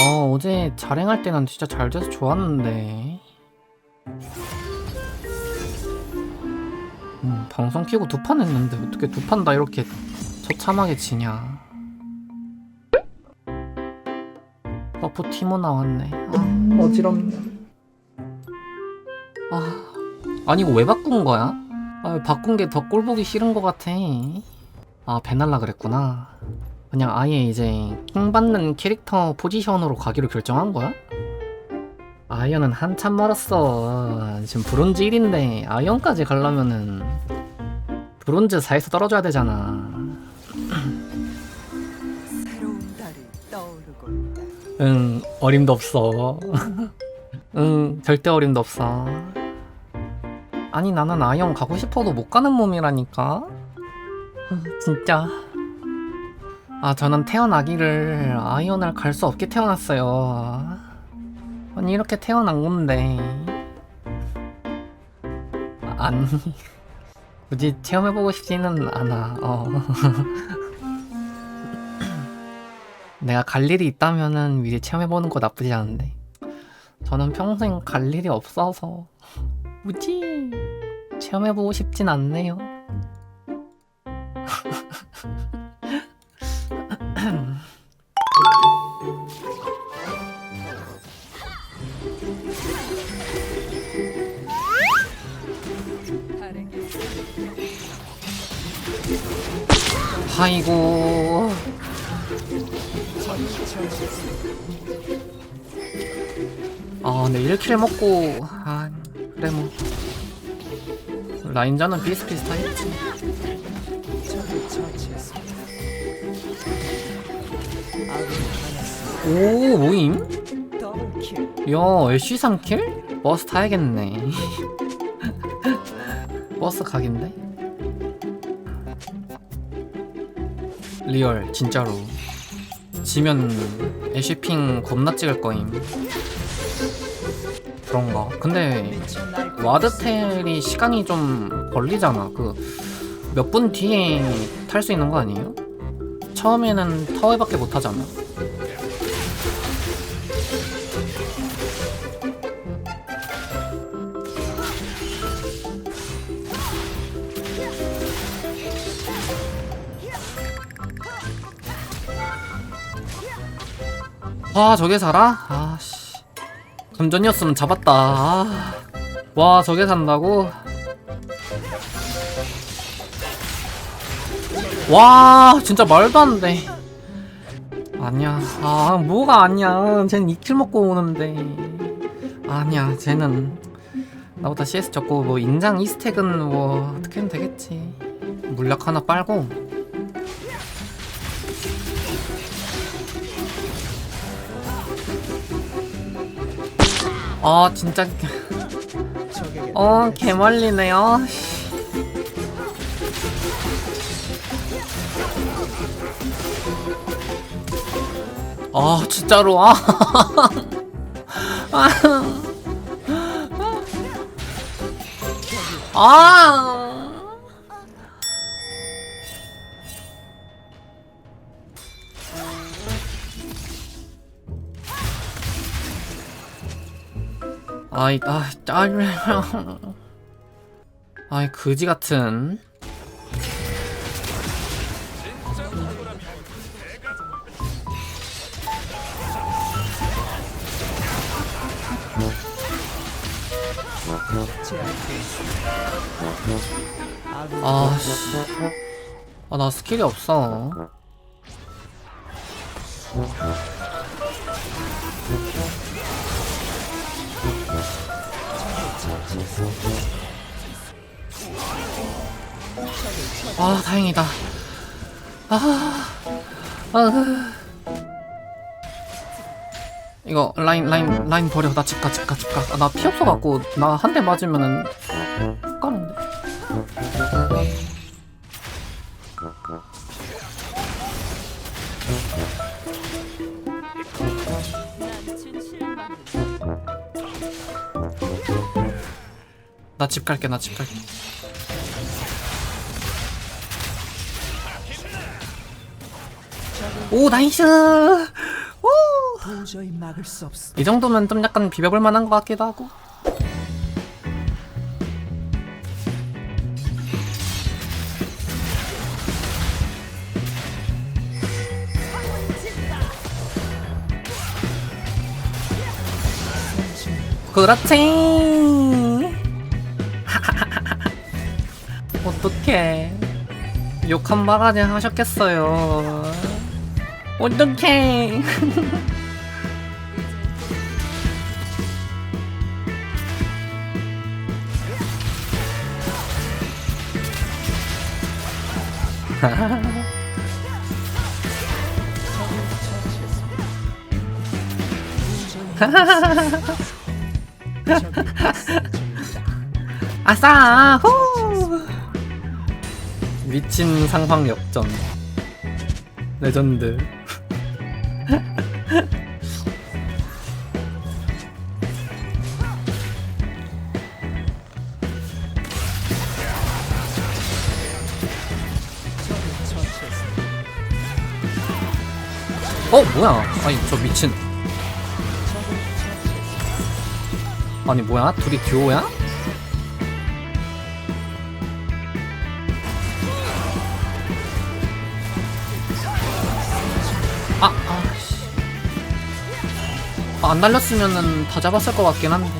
어, 어제 자랭할 때는 진짜 잘 돼서 좋았는데. 음, 방송 키고 두 판 했는데 어떻게 두 판 다 이렇게 처참하게 지냐. 버프 티모 나왔네. 아, 어지럽네. 아, 아니 이거 왜 바꾼 거야? 아, 바꾼 게 더 꼴보기 싫은 것 같아. 아, 배날라 그랬구나. 그냥 아예 이제 킹 받는 캐릭터 포지션으로 가기로 결정한 거야? 아이언은 한참 멀었어. 지금 브론즈 1인데 아이언까지 가려면은 브론즈 4에서 떨어져야 되잖아. 새로운 달이 떠오르고 있다. 응, 어림도 없어. 응, 절대 어림도 없어. 아니, 나는 아이언 가고 싶어도 못 가는 몸이라니까? 아, 진짜. 아, 저는 태어나기를 아이언을 갈 수 없게 태어났어요. 아니, 이렇게 태어난 건데. 아, 아니. 굳이 체험해보고 싶지는 않아, 어. 내가 갈 일이 있다면은 미리 체험해보는 거 나쁘지 않은데 저는 평생 갈 일이 없어서 굳이 체험해보고 싶진 않네요 아이고 아 근데 1킬 먹고 아 그래 뭐 라인전은 비슷비슷하겠지. 오 모임? 야 애쉬 3킬? 버스 타야겠네 버스 각인데? 리얼 진짜로. 지면 애쉬핑 겁나 찍을 거임. 그런가 근데 와드텔이 시간이 좀 걸리잖아. 그 몇 분 뒤에 탈 수 있는 거 아니에요? 처음에는 타워밖에 못 하잖아 아 저게 살아? 아씨. 금전이었으면 잡았다. 아. 와 저게 산다고? 와 진짜 말도 안돼. 아니야. 아 뭐가 아니야. 쟤는 2킬 먹고 오는데. 아니야 쟤는 나보다 CS 적고 뭐 인장 이스택은 뭐 어떻게 하면 되겠지. 물약 하나 빨고 아 진짜. 어 개멀리네요. 아 진짜로. 아. 아. 아 이 아 짜증나. 아이 그지 같은. 아씨. 아 나 스킬이 없어 아 다행이다. 아, 아 이거 라인 라인 라인 버려. 나 집가 집가 집가. 나 피 없어갖고 나 한 대 맞으면은 까는데 나 집 갈게 나 집 갈게 오 나이스 오 도저히 막을 수 없어. 이 정도면 좀 약간 비벼볼 만한 것 같기도 하고. 그렇지. 욕 한 바가지 하셨겠어요. 어떡해. 아싸! 후! 미친 상황 역전. 레전드. 어, 뭐야? 아니, 저 미친. 아니, 뭐야? 둘이 듀오야? 아, 아, 씨. 아, 안 날렸으면은 다 잡았을 것 같긴 한데.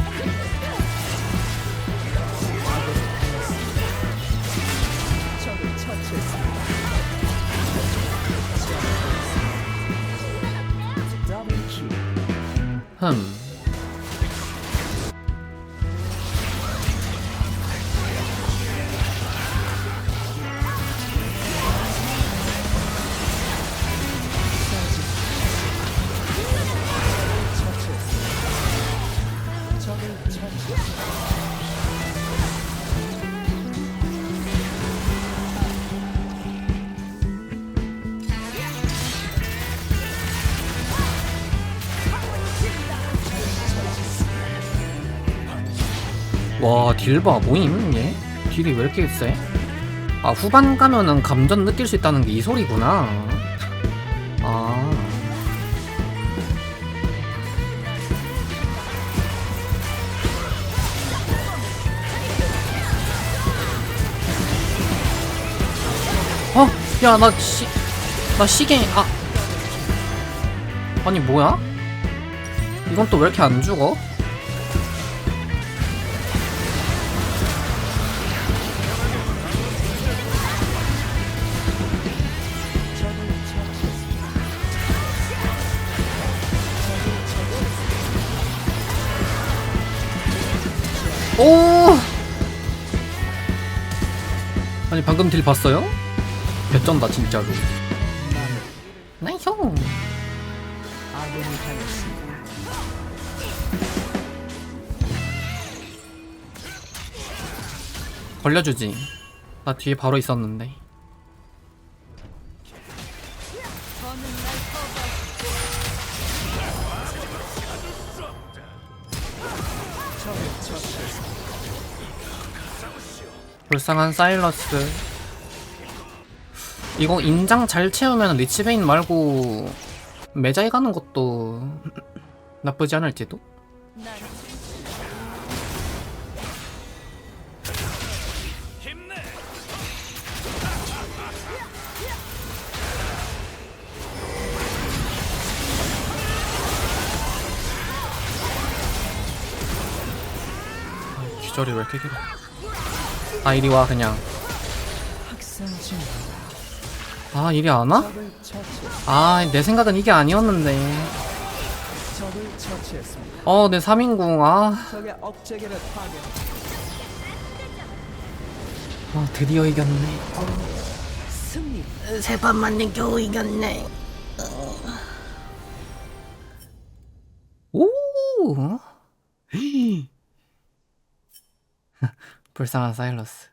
흠. 와, 딜봐, 뭐임, 얘? 딜이 왜 이렇게 세? 아, 후반 가면은 감전 느낄 수 있다는 게 이 소리구나. 아. 어, 야, 나 시, 나 시계, 아. 아니, 뭐야? 이건 또 왜 이렇게 안 죽어? 아니 방금 딜 봤어요? 개쩐다 진짜로. 나이스. 당했습니다. 걸려주지. 나 뒤에 바로 있었는데. 불쌍한 사일러스. 이거 인장 잘 채우면 리치베인 말고 매자에 가는 것도 나쁘지 않을지도. 기절이 왜 이렇게 길어? 아 이리 와 그냥. 아 이리 안 와? 아 내 생각은 이게 아니었는데. 적을 처치했습니다. 어내 3인궁 아. 아 드디어 이겼네. 승리. 세번 맞는 겨우 이겼네. 불쌍한 사일러스.